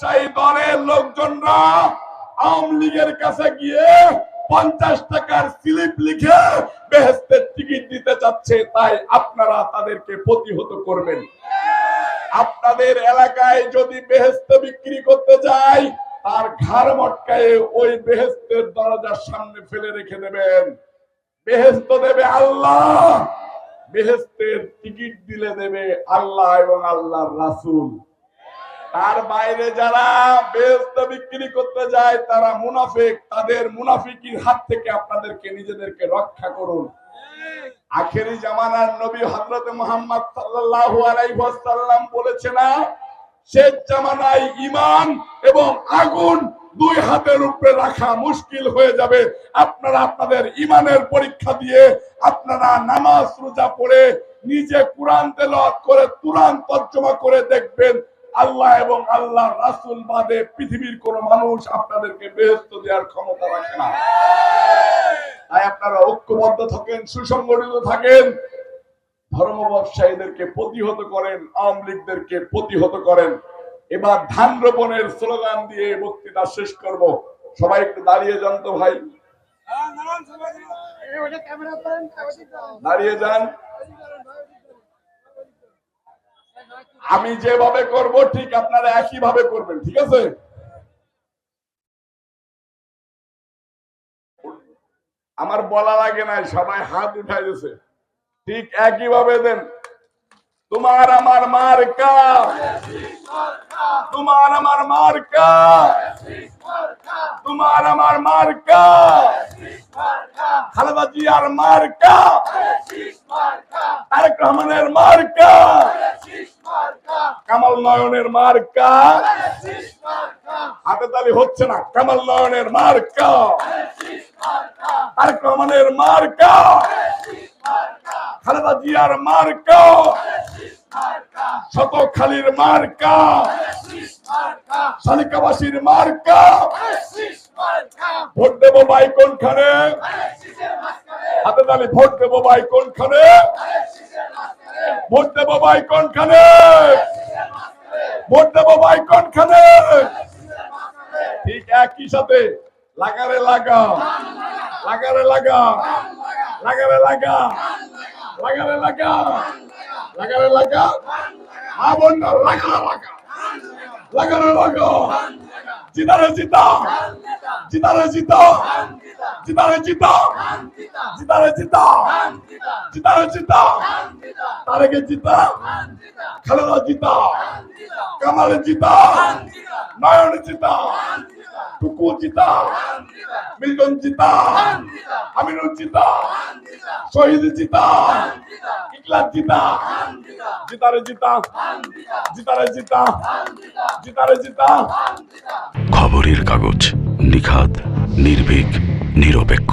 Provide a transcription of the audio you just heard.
সেই দলের লোকজনরা আওয়ামী লীগের কাছে গিয়ে পঞ্চাশ টাকার স্লিপ লিখে বেহেস্তের টিকিট দিতে চাচ্ছে, তাই আপনারা তাদেরকে প্রতিহত করবেন। আপনাদের এলাকায় যদি বেহেস্ত বিক্রি করতে যায়, তার ঘাড় মটকায় ওই বেহেস্তের দরজার সামনে ফেলে রেখে দেবেন। বেহেস্ত দেবে আল্লাহ, বেহেস্তের টিকিট দিলে দেবে আল্লাহ এবং আল্লাহর রাসূল। তার বাইরে যারা বেহেস্ত বিক্রি করতে যায়, তারা মুনাফিক। তাদের মুনাফিকির হাত থেকে আপনাদেরকে, নিজেদেরকে রক্ষা করুন। আখেরি জামানার নবী হযরত মুহাম্মদ ওয়াসাল্লাম বলেছে না শেষ জামানায় ঈমান এবং আগুন দুই হাতের উপরে রাখা মুশকিল হয়ে যাবে। আপনারা আপনাদের ইমানের পরীক্ষা দিয়ে আপনারা নামাজ রোজা পড়ে নিজে কোরআন তেলাওয়াত করে কোরআন তর্জমা করে দেখবেন আল্লাহ এবং আল্লাহর রাসূল বাদে পৃথিবীর কোন মানুষ আপনাদেরকে বেহেশত দেওয়ার ক্ষমতা রাখে না। তাই আপনারা ঐক্যবদ্ধ থাকেন, সুসংগঠিত থাকেন ধর্ম ব্যবসায়ীদেরকে প্রতিহত করেন, আওয়ামী লীগদেরকে প্রতিহত করেন। এবার ধান রোপণের স্লোগান দিয়ে বক্তৃতা শেষ করব। সবাই একটু দাঁড়িয়ে যান তো ভাই। দাঁড়িয়ে যান। আমি যেভাবে করব, ঠিক আপনারা একই ভাবে করবেন, ঠিক আছে? আমার বলা লাগে নাই, সবাই হাত উঠাই দিয়েছে ঠিক একই ভাবে দেন। তোমার আমার মার্কা। তোমার আমার মার্কা। তোমার আমার মার্কা। খালেদা জিয়ার মার্কা। তারেক রহমানের কামাল নয়নের মার্কা। হাতে তালি হচ্ছে না কামাল নয়নের মার্কা। তারেক রহমানের মার্কা। খালেদা জিয়ার মার্কা। শত খালির মার্কা। শালিকাবাসীর মার্কা। ভোট দেবো ভাই কোনখানে? হাতে তালি ভোট দেবো ভাই কোনখানে? ভোট দেবো ভাই কোনখানে? ভোট দেবো ভাই কোনখানে ঠিক একই সাথে, লাগারে লাগা লাগারে লাগা লাগারে লাগা লাগারে লাগা লাগারে লাগা মা লাগা লাগা লাগারে লাগা জিতারে জিতা জিতারে জিতা জিতারে জিতা জিতারে জিতা জিতারে জিতা তারেকে জিতা খালেদা জিতা কামালে জিতা নয়ন জিতা টুকু জিতা মিল্টন জিতা আমিনুল জিতা শহীদ জিতা ইকলাস জিতা জিতারে জিতা জিতারে জিতা জিতারে জিতা খবরের কাগজ নিখাত নির্ভীক, নিরপেক্ষ।